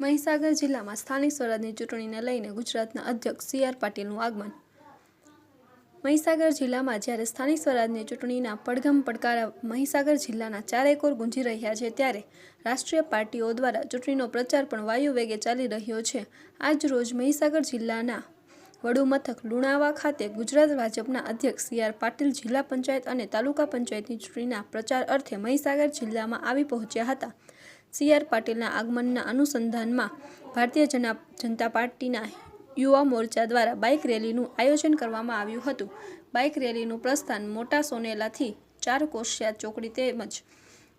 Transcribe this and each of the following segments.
મહીસાગર જિલ્લામાં સ્થાનિક સ્વરાજની ચૂંટણીને લઈને ગુજરાતના અધ્યક્ષ સી આર પાટીલનું આગમન. મહીસાગર જિલ્લામાં જ્યારે સ્થાનિક સ્વરાજની ચૂંટણીના પડઘમ પડકારા મહીસાગર જિલ્લાના ચારેકોર ગુંજી રહ્યા છે, ત્યારે રાષ્ટ્રીય પાર્ટીઓ દ્વારા ચૂંટણીનો પ્રચાર પણ વાયુ વેગે ચાલી રહ્યો છે. આજ રોજ મહીસાગર જિલ્લાના વડુ મથક લુણાવા ખાતે ગુજરાત ભાજપના અધ્યક્ષ સી આર પાટીલ જિલ્લા પંચાયત અને તાલુકા પંચાયતની ચૂંટણીના પ્રચાર અર્થે મહીસાગર જિલ્લામાં આવી પહોંચ્યા હતા. સી આર પાટીલના આગમનના અનુસંધાનમાં ભારતીય જના, જનતા પાર્ટીના યુવા મોરચા દ્વારા બાઇક રેલીનું આયોજન કરવામાં આવ્યું હતું. બાઇક રેલીનું પ્રસ્થાન મોટા સોનેલાથી ચાર કોશિયા ચોકડી તેમજ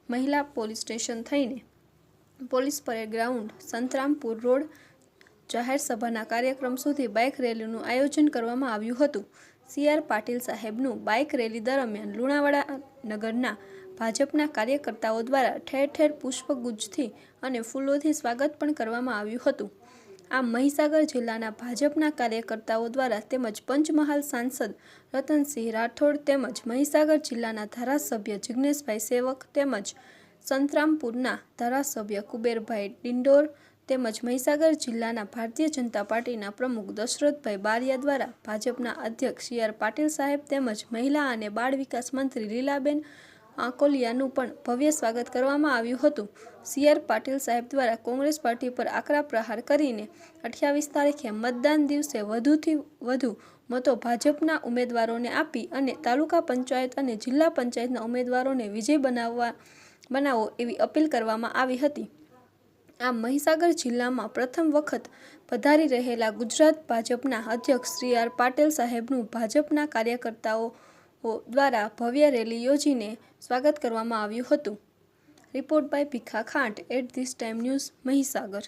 મહિલા પોલીસ સ્ટેશન થઈને police parade ground, Santrampur road, જાહેર સભાના કાર્યક્રમ સુધી બાઇક રેલીનું આયોજન કરવામાં આવ્યું હતું. સી આર પાટીલ સાહેબનું બાઇક રેલી દરમિયાન લુણાવાડા નગરના ભાજપના કાર્યકર્તાઓ દ્વારા ઠેર ઠેર પુષ્પગુચ્છથી અને ફૂલોથી સ્વાગત પણ કરવામાં આવ્યું હતું. આમ મહીસાગર જિલ્લાના ભાજપના કાર્યકર્તાઓ દ્વારા તેમજ પંચમહાલ સાંસદ રતનસિંહ રાઠોડ તેમજ મહીસાગર જિલ્લાના ધારાસભ્ય જિજ્ઞેશભાઈ સેવક તેમજ સંતરામપુરના ધારાસભ્ય કુબેરભાઈ ડિંડોર તેમજ મહીસાગર જિલ્લાના ભારતીય જનતા પાર્ટીના પ્રમુખ દશરથભાઈ બારિયા દ્વારા ભાજપના અધ્યક્ષ સી આર પાટીલ સાહેબ તેમજ મહિલા અને બાળ વિકાસ મંત્રી લીલાબેન આંકોલિયાનું પણ ભવ્ય સ્વાગત કરવામાં આવ્યું હતું. સી. આર. પાટીલ સાહેબ દ્વારા કોંગ્રેસ પાર્ટી પર આકરા પ્રહાર કરીને અઠ્યાવીસ તારીખે મતદાન દિવસે વધુથી વધુ મતો ભાજપના ઉમેદવારોને આપી અને તાલુકા પંચાયત અને જિલ્લા પંચાયતના ઉમેદવારોને વિજય બનાવવા બનાવો એવી અપીલ કરવામાં આવી હતી. આમ મહીસાગર જિલ્લામાં પ્રથમ વખત પધારી રહેલા ગુજરાત ભાજપના અધ્યક્ષ શ્રી આર. પાટેલ સાહેબનું ભાજપના કાર્યકર્તાઓ દ્વારા ભવ્ય રેલી યોજીને સ્વાગત કરવામાં આવ્યું હતું. Report by Bhikha Khant at this time news Mahisagar.